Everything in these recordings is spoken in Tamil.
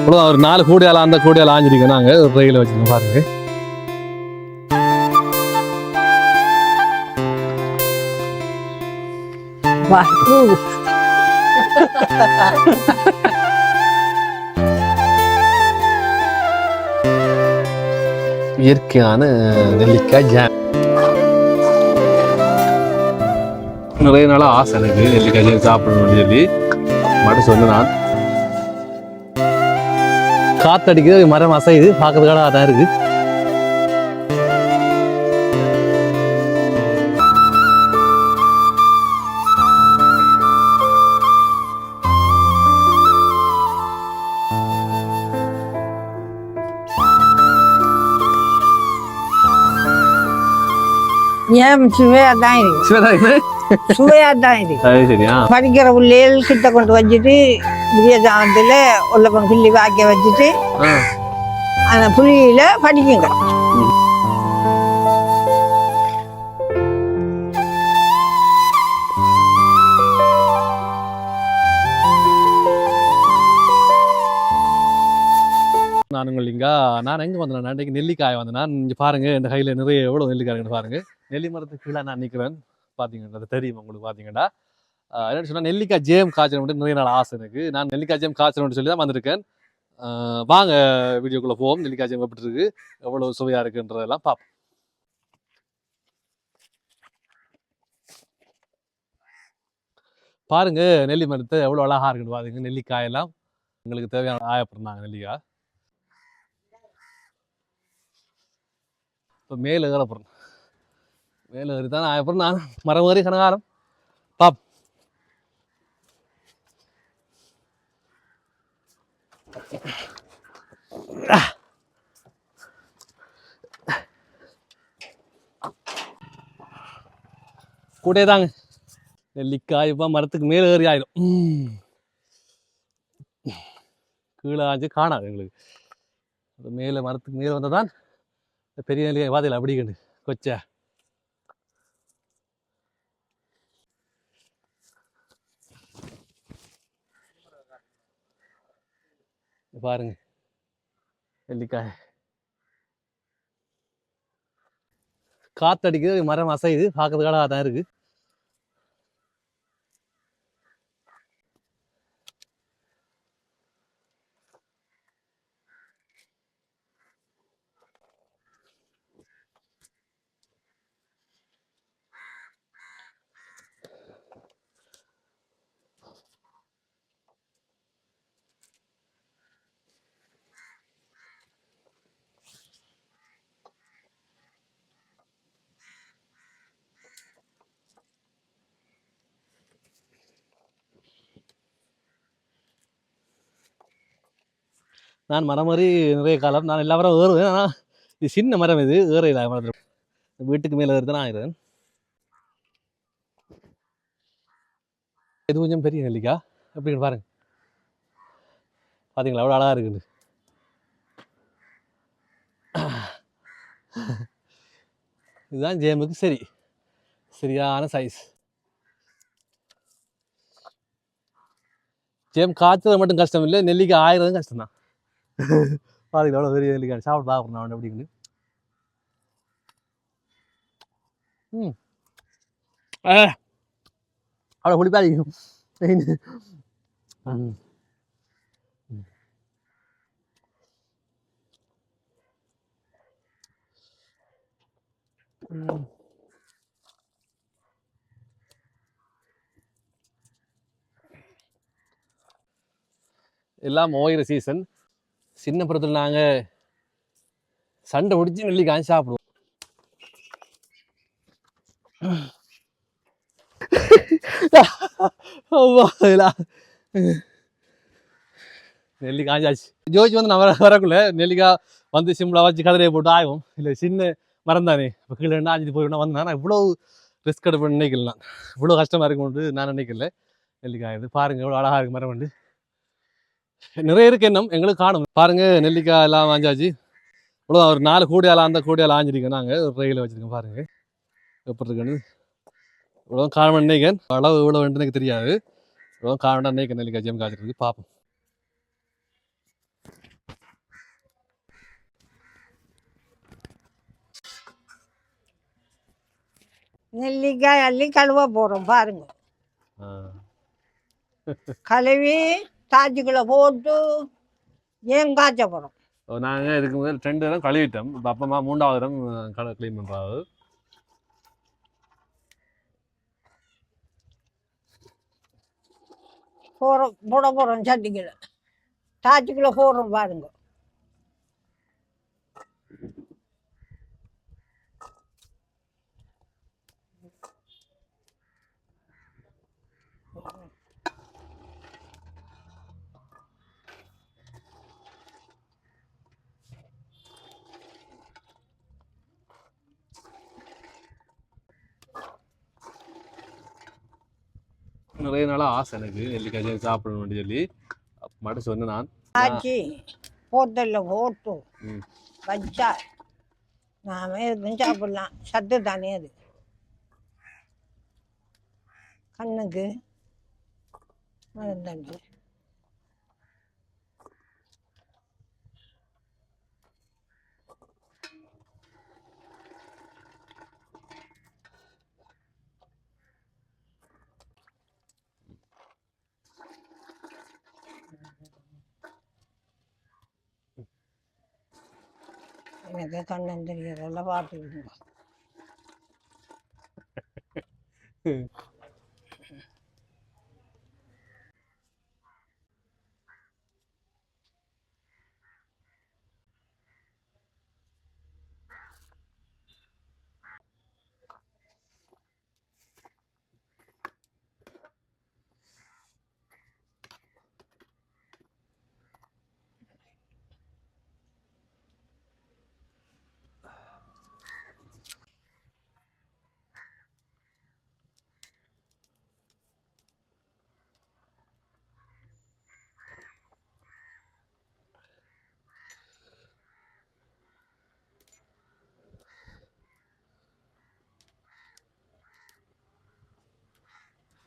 இவ்வளோ ஒரு நாலு கூடியால அந்த கூடியால ஆஞ்சிருக்கோம் நாங்கள் ஒரு ரயில வச்சுருக்கோம். இயற்கையான நெல்லிக்காய் ஜாம் நிறைய நாளாக ஆசை எனக்கு நெல்லிக்காய் சாப்பிடணும்னு சொல்லி. மட்டும் சொன்ன நான் காத்தடிக்குது மரம் அசையுது பார்க்கறதுக்காக அதான் இருக்கு. ஏன் சுவையா தான் இருக்கு? சுவையா தான் இருக்கு? படிக்கிற பிள்ளைகள் கிட்ட கொண்டு வச்சுட்டு புதிய ஜாமத்தில் உள்ளப்பம் கிள்ளி வாக்கி வச்சுட்டு ஆ. அந்த புளியில படிக்குங்க. நான் உங்கள் இங்கா நான் எங்கே வந்தேன்? நான் இன்றைக்கு நெல்லிக்காய் வந்தேன். நான் இங்கே பாருங்க இந்த கையில் நிறைய எவ்வளோ நெல்லிக்காய் இருக்குன்னு பாருங்க. நெல்லி மரத்துக்கு கீழே நான் நிற்கிறேன் பார்த்தீங்கன்னா அது தெரியும் உங்களுக்கு? பார்த்தீங்கன்னா என்னென்னு சொன்னால் நெல்லிக்காய் ஜேம் காய்ச்சல் நிறைய நாள் ஆசை எனக்கு. நான் நெல்லிக்காய் ஜேம் காய்ச்சல் சொல்லி தான் வந்திருக்கேன். வாங்க வீடியோக்குள்ளே போவோம். நெல்லிக்காய் ஜேம் எப்படி இருக்கு எவ்வளோ சுவையாக இருக்குன்றதெல்லாம் பார்ப்போம் பாருங்க நெல்லி மரத்தை எவ்வளோ அழகாக இருக்குன்னு பாருங்க நெல்லிக்காயெல்லாம் எங்களுக்கு தேவையான ஆயப்படுறாங்க நெல்லிக்காய். இப்போ மேலே ஏறப்படுறேன் மேலே ஏறி தான் ஆயப்படுறேன் நான் மரம் ஏறி கனகாலம். கூடே தாங்க நெல்லிக்காய் இப்போ மரத்துக்கு மேலே ஏறி ஆயிடும். கீழே ஆஞ்சு காணாது எங்களுக்கு. அது மேலே மரத்துக்கு மேலே வந்தால் தான் பெரிய நெல்லிக்காய் வாதையில் அப்படி கண்டு கொச்சை. பாருங்க. நெல்லிக்காய். காத்தடிக்குது மரம் அசையுது. பார்க்கறதுக்காக அதான் இருக்கு. நான் மரம் மாதிரி நிறைய காலம் நான் எல்லா மரம் ஏறுவேன். ஆனால் இது சின்ன மரம் இது. ஏறையில மரம் வீட்டுக்கு மேலே ஏறுதான் ஆயிடுவேன் இது கொஞ்சம் பெரிய நெல்லிக்கா? அப்படின்னு பாருங்க. பார்த்தீங்களா அவ்வளோ அழகாக இருக்குது இதுதான் ஜேமுக்கு சரி சரியான சைஸ் ஜேம் காய்ச்சது மட்டும் கஷ்டம் இல்லை நெல்லிக்காய் ஆயிரம் கஷ்டம் தான் பாருங்க எவ்வளோ பெரிய நெல்லிக்காய் சாப்பிட்டு பார்க்குறேன் நான் எப்படின்னு ம். அவ்வளோ புளிப்பாதிக்கும் ம். ம். எல்லாம் ஓயிற சீசன் சின்ன படத்தில் நாங்கள் சண்டை பிடிச்சி நெல்லிக்காய் சாப்பிடுவோம். அவ்வா, இதெல்லாம். நெல்லிக்காய் காஞ்சாச்சு ஜோதிச்சு வந்து நான் வர வரக்குள்ள நெல்லிக்காய் வந்து சிம்லா வச்சு கதிரையை போட்டு ஆகும் இல்லை சின்ன மரம் தானே. இப்போ கீழே ரெண்டு ஆஞ்சிட்டு போயிடும் வந்து நான் இவ்வளோ ரிஸ்க் எடுப்பேன் நினைக்கல நான். இவ்வளோ கஷ்டமாக இருக்கும்னு நான் நினைக்கல. நெல்லிக்காய் இது பாருங்க எவ்வளோ அழகாக இருக்கு மரம் வந்து. நிறைய இருக்கு எண்ணம் எங்களுக்கு காணும். பாருங்க நெல்லிக்காய் எல்லாம் வாஞ்சாச்சு இவ்வளோ ஒரு நாலு கூடையால் அந்த கூடையால் ஆஞ்சிருக்கேன் நாங்கள் ஒரு ட்ரெயிலில் வச்சுருக்கோம் பாருங்க. எப்படி இருக்குன்னு இவ்வளோ காரணம் நினைக்கேன் அளவு இவ்வளோ எனக்கு தெரியாது. இவ்வளோ காரணம் நினைக்க நெல்லிக்காய் ஜெயம் காய்ச்சிருக்கு பார்ப்போம் நெல்லிக்காய் அள்ளி கழுவ போகிறோம் பாருங்க. கழுவி தாஜுக்குள்ளே போட்டு ஏன் காய்ச்ச போகிறோம் ஓ, நாங்க இதுக்கு முதல் ரெண்டு தரம் கழுவிட்டோம். இப்போ அப்பமா மூன்றாவது தரம் கடை க்ளீன் பண்ணுறாரு போகிறோம் போட போகிறோம் சட்டிக்குள்ள தாஜுக்குள்ளே போடுறோம் பாருங்க. நிறைய நாளாக ஆசை எனக்கு. நெல்லிக்காய் சேர்த்து சாப்பிடணும்னு சொல்லி. மட்டும் சொன்னேன் நான். காய்ச்சி போத்தலில் போட்டு. வச்சா நாம எதுவும் சாப்பிடலாம். சத்து தானே அது. கண்ணுக்கு மருந்தண்டு எனக்கு கண்ணன் தெரியறதெல்லாம் பார்த்துக்கிடுங்க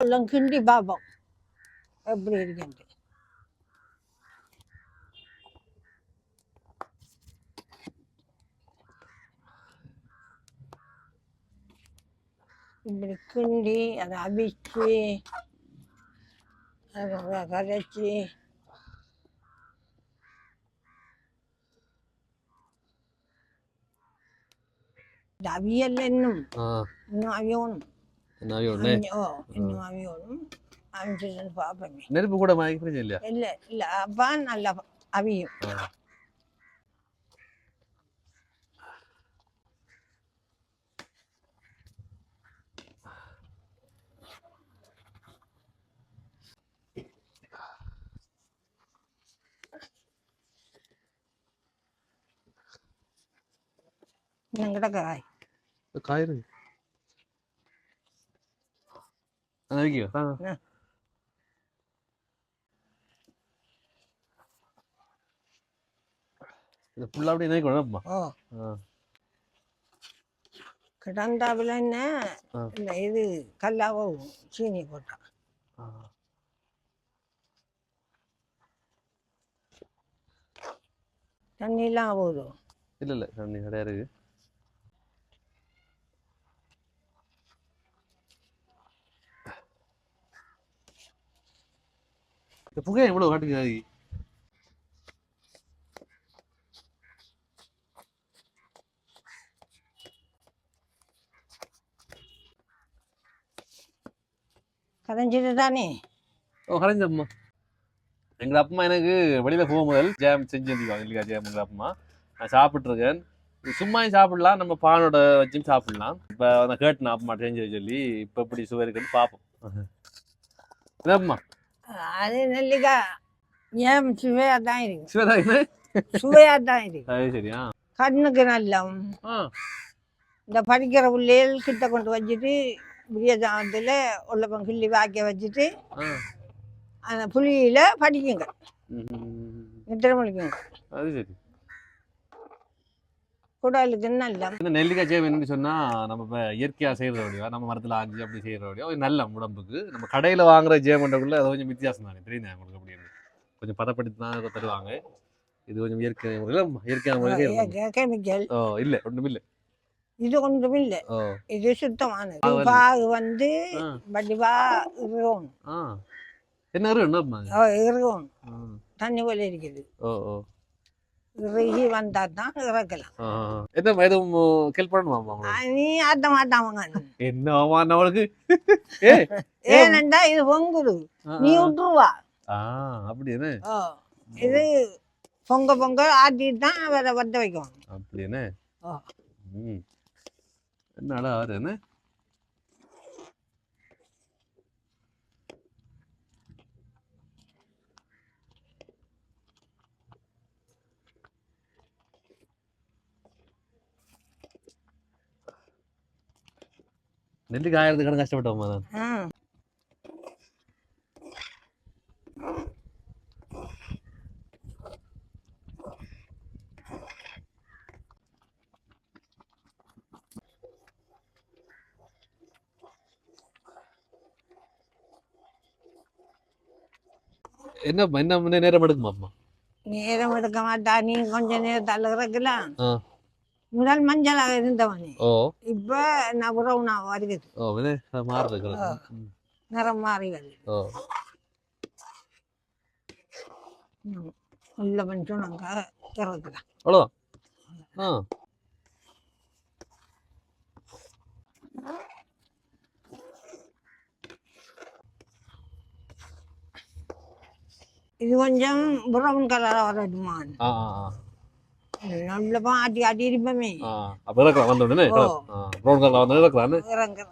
எல்லாம் கிண்டி பார்ப்போம் எப்படி இருக்குன்ட்டு இப்படி கிண்டி அதை அவிச்சு அதை கரைச்சி அவியல் இன்னும் ஆ. இன்னும் அவியணும். என்ன ஒன்று அவிஞ்ச- ஓ இன்னும் அவியணும் அவிஞ்சிட்டு பார்ப்பேன் நெருப்பு கூட வாங்கி பிரச்சனை இல்லையா இல்லை இல்லை அப்பா நல்லா அவியும் ஆ. இன்னும் கிடக்காய் காயிரு வைக்கோ ஆ ஆ. இது ஃபுல்லாக அப்படியே நினைக்கணும் ஓ ஆ கிடந்தாவில் என்ன ஆ. இல்லை இது கல்லாவோ சீனி ஆ. தண்ணிலாம் ஆகுது இல்ல இல்ல தண்ணி நிறையா இந்த புகை எவ்வளவு காட்டுங்க கரைஞ்சிட்டு தானே? ஓ கரைஞ்சம்மா. எங்க அப்பா எனக்கு வெளியில போகும் முதல் ஜாம் செஞ்சு வந்துருக்காங்க இல்லையா ஜாம் எங்க அப்பா நான் சாப்பிட்ருக்கேன் சும்மா சாப்பிடலாம்? நம்ம பானோட வச்சும் சாப்பிடலாம். இப்போ நான் கேட்டேன் அப்பா செஞ்சு சொல்லி. இப்போ எப்படி சுவை இருக்குன்னு பார்ப்போம் என்னம்மா அது நெல்லிக்காய் ஏன் சுவையாக தான் இருக்கு? சுவையாக தான் இருக்கு. அது சரியா? கண்ணுக்கு நல்லா இந்த படிக்கிற பிள்ளைகள் கிட்ட கொண்டு வச்சுட்டு புளிய ஜாமத்தில் உள்ளப்பம் கிள்ளி வாக்க வச்சுட்டு அந்த புளியில் படிக்குங்க. மணிக்குங்க அது சரி. குடலுக்கு நல்லா இந்த நெல்லிக்காய் சேவை என்னன்னு சொன்னா நம்ம இப்போ இயற்கையாக செய்கிற வழியா நம்ம மரத்தில் ஆஞ்சி அப்படி செய்கிற வழியா நல்ல உடம்புக்கு. நம்ம கடையில் வாங்குற ஜேமண்டக்குள்ள அது கொஞ்சம் வித்தியாசம் தானே தெரியுது உங்களுக்கு அப்படின்னு கொஞ்சம் பதப்படுத்தி தான் தருவாங்க. இது கொஞ்சம் இயற்கை முறையில் இயற்கையான முறையில் செய்யறது. கெமிக்கல் ஓ இல்லை ஒன்றும் இல்லை. இது ஒன்றும் இல்லை. இது சுத்தமானது. பாகு வந்து. வடிவா இருக்கணும். என்ன இருக்கணும். தண்ணி போல இருக்குது. ஓ ஓ. இறுகி வந்தா தான் இறக்கலாம். என்ன எதுவும் ஹெல்ப்? ஆ, நீ ஆட்ட மாட்டாமங்க என்னவாமா நம்மளுக்கு ஏ ஏனண்டா இது பொங்குது நீ. விட்டுருவா ஆ அப்படி என்ன ஓ இது பொங்க பொங்க ஆட்டிட்டு தான் வேற வத்த வைக்கணும். அப்படி என்ன என்னடா ஆறு என்ன? நெல்லுக்கு ஆயிரத்துக்கு கஷ்டப்பட்டோமா தான் ஆ. என்ன என்ன நேரம் எடுக்குமாம்மா? நேரம் எடுக்க மாட்டா. நீ கொஞ்ச நேரத்தால் இறக்கலாம். ஆ. முதல் மஞ்சளாக இருந்தவனே ஓ இப்ப நான் உறவுனா வருகிறது ஓ வினே மாறுது ஆ. நிறம் மாறி வருது ஓ ம். உள்ள கொஞ்சம் நாங்க இறக்கலாம் அவ்வளோ ஆ இது கொஞ்சம் ப்ரௌன் கலராக வரட்டுமா ஆ ஆ ஆ நல்ல ஆட்டி ஆட்டி இருப்பமே அப்போ இறக்கலாம் வந்த உடனே ப்ரௌன் கலர் வந்து இறக்கலான்னு இறங்குற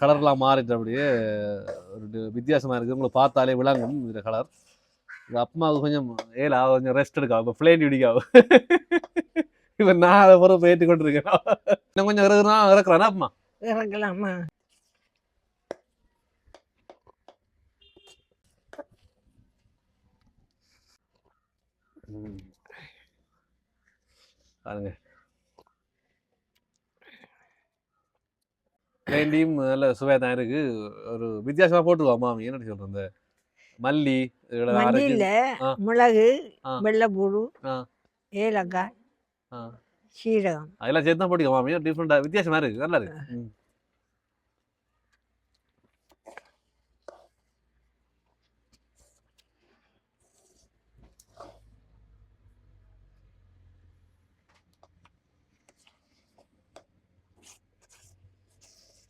கலர்லாம் மாறிட்டு அப்படியே ஒரு வித்தியாசமா இருக்கு உங்களை பார்த்தாலே விளங்கும் இந்த கலர் இது அம்மாவுக்கு கொஞ்சம் ஏலா கொஞ்சம் ரெஸ்ட் எடுக்கா. இப்போ பிளேன் இடிக்காவும் இப்போ நான் அதை பொறுப்பு ஏற்றி கொண்டிருக்கேன். இன்னும் கொஞ்சம் இறக்குனா இறக்குறானா அம்மா இறக்கலாமா பாருங்க. பிளேண்டியும் நல்ல சுவையாக தான் இருக்கு ஒரு வித்தியாசமா போட்டுருவா மாமி என்ன இந்த மல்லி மல்லியில. மிளகு. வெள்ளைப்பூடு. ஏலக்காய். சீரகம் அதெல்லாம் சேர்த்து தான் போட்டுக்க மாமி டிஃப்ரெண்டா வித்தியாசமா இருக்கு நல்லா இருக்கு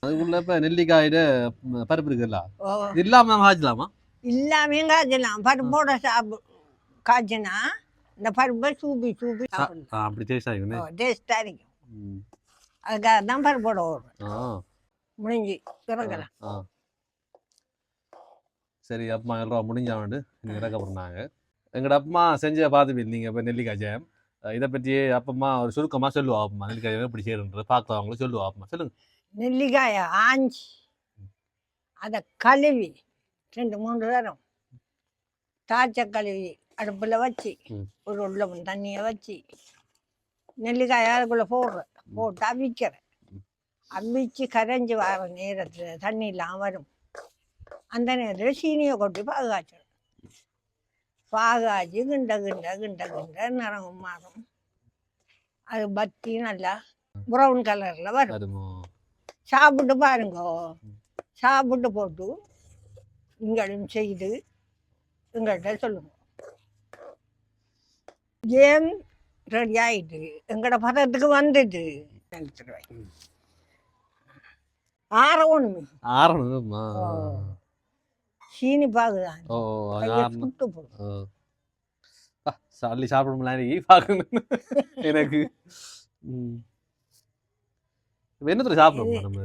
அதுக்குள்ள இப்ப நெல்லிக்காயில பருப்பு இருக்குல்ல இல்லாம காய்ச்சலாமா? எல்லாமே காய்ச்சலாம் பருப்போட சாப்பு காய்ச்சினா? இந்த பருப்பை சூப்பி சூப்பி அப்படி டேஸ்ட் ஆகிக்கணும் ஓ டேஸ்டாக இருக்கும். அதுக்காக தான் பருப்போட ஓடும் ஆ. முடிஞ்சு இறக்கலாம் சரி அப்பா எல்லாம் முடிஞ்சாண்டு நீங்கள் இறக்க போகிறாங்க எங்களோட அப்பா செஞ்ச பார்த்து நீங்கள் இப்போ நெல்லிக்காய் ஜெயம் இதை பற்றியே அப்பம்மா ஒரு சுருக்கமாக சொல்லுவா அப்பம்மா. நெல்லிக்காய் இப்படி செய்யணுன்றது பார்க்குறவங்களும் சொல்லுவா அப்பம்மா. சொல்லுங்க. நெல்லிக்காயை ஆஞ்சி அதை கழுவி ரெண்டு மூணு தரம். தாய்ச்ச கழுவி அடுப்பில் வச்சு. ஒரு உள்ள தண்ணியை வச்சு நெல்லிக்காயை அதுக்குள்ளே போடுறேன். போட்டு அவிக்கிறேன். அவிச்சு கரைஞ்சி வர நேரத்தில் தண்ணியெல்லாம் வரும். அந்த நேரத்தில் சீனியை கொட்டி பாகு காய்ச்சணும் பாகு காய்ச்சி கிண்ட கிண்ட கிண்ட கிண்ட நிறம் மாறும். அது பத்தி நல்லா ப்ரௌன் கலரில் வரும். சாப்பிட்டு பாருங்க. சாப்பிட்டு போட்டு இங்களும் செய்து எங்கள்கிட்ட சொல்லுங்க. ஏம் ரெடி ஆயிட்டு? எங்கட பதத்துக்கு வந்துட்டு நினைச்சிருவேன் ஆறவணுமே ஆறணுமா ஓ. சீனி பாகுதான் ஓ சுட்டு போடும் நீ பார்க்கணும் எனக்கு. இப்போ என்னத்துல சாப்பிடணும் நம்ம?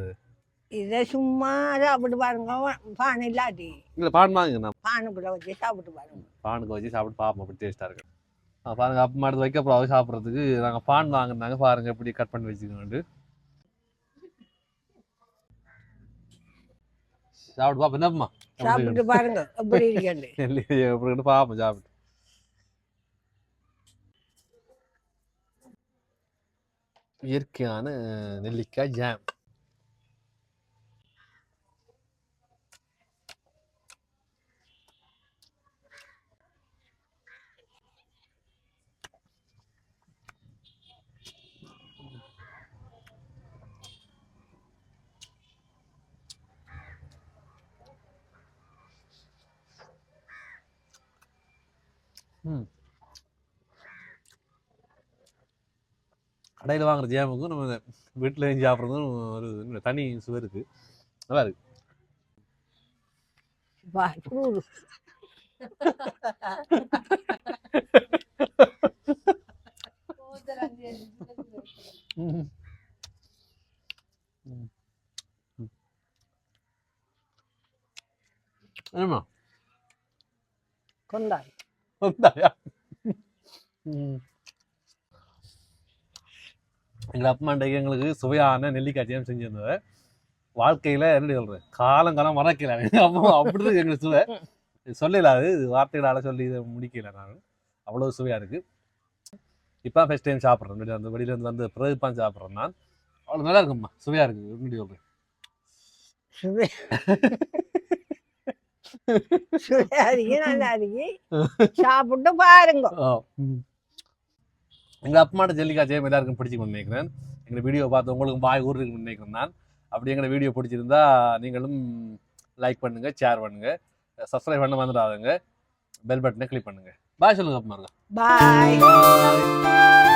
இதை சும்மா சாப்பிட்டு பாருங்க. பானை இல்லாட்டி. இல்லை பான் வாங்க பானுக்குள்ள வச்சு சாப்பிட்டு பாருங்க. பானுக்கு வச்சு சாப்பிட்டு பார்ப்போம் அப்படி டேஸ்ட்டாக இருக்கு பாருங்க அப்பமா எடுத்து வைக்க அப்புறம் சாப்பிட்றதுக்கு நாங்கள் பான் வாங்கினாங்க. பாருங்க எப்படி கட் பண்ணி வச்சுக்கோண்டு சாப்பிட்டு பாப்போம். என்னம்மா? சாப்பிட்டு பாருங்க. எப்படி நெல்லிக்காய் எப்படி பாப்போம் சாப்பிட்டு. இயற்கையான நெல்லிக்காய் ஜாம் ம். கடையில் வாங்குற ஜாமுக்கும் நம்ம வீட்டில் சாப்பிட்றதும் ஒரு தனி சுவை இருக்கு நல்லா இருக்கு ம். ம். ம். என்னம்மா கொண்டாய் வந்தாயா ம். எங்கள் அப்பமாண்டைக்கு எங்களுக்கு சுவையான நெல்லிக்காய் ஜாம் செஞ்சிருந்தது. வாழ்க்கையில் என்ன சொல்கிறேன் காலம் காலம் மறக்கல அப்போ அப்படி எங்களுக்கு சுவை. சொல்லல அது வார்த்தைகளால் சொல்லி இதை முடிக்கல நான். அவ்வளோ சுவையாக இருக்குது இப்போ ஃபஸ்ட் டைம் சாப்பிட்றேன். வெளியில வந்து வெளியிலேருந்து வந்து பிறகு தான் சாப்பிட்றேன் நான். அவ்வளோ நல்லா இருக்கும்மா. சுவையாக இருக்குது எப்படி சொல்கிறேன் சுவை சுவையா இருக்கு. நல்லா இருக்கு? சாப்பிட்டு பாருங்க. எங்கள் அப்பமாட்ட ஜல்லிக்காய் ஜெயம் எல்லாருக்கும் பிடிச்சிக்கணும்னு நினைக்கிறேன். எங்கள் வீடியோ பார்த்து உங்களுக்கும் பாய் ஊருக்குன்னு நினைக்கிறேன் நான். அப்படி எங்களை வீடியோ பிடிச்சிருந்தா நீங்களும் லைக் பண்ணுங்க ஷேர் பண்ணுங்க. சப்ஸ்கிரைப் பண்ண வந்துடாதுங்க பெல் பட்டனை கிளிக் பண்ணுங்க. பாய் சொல்லுங்க அப்பமா பாய் பாய்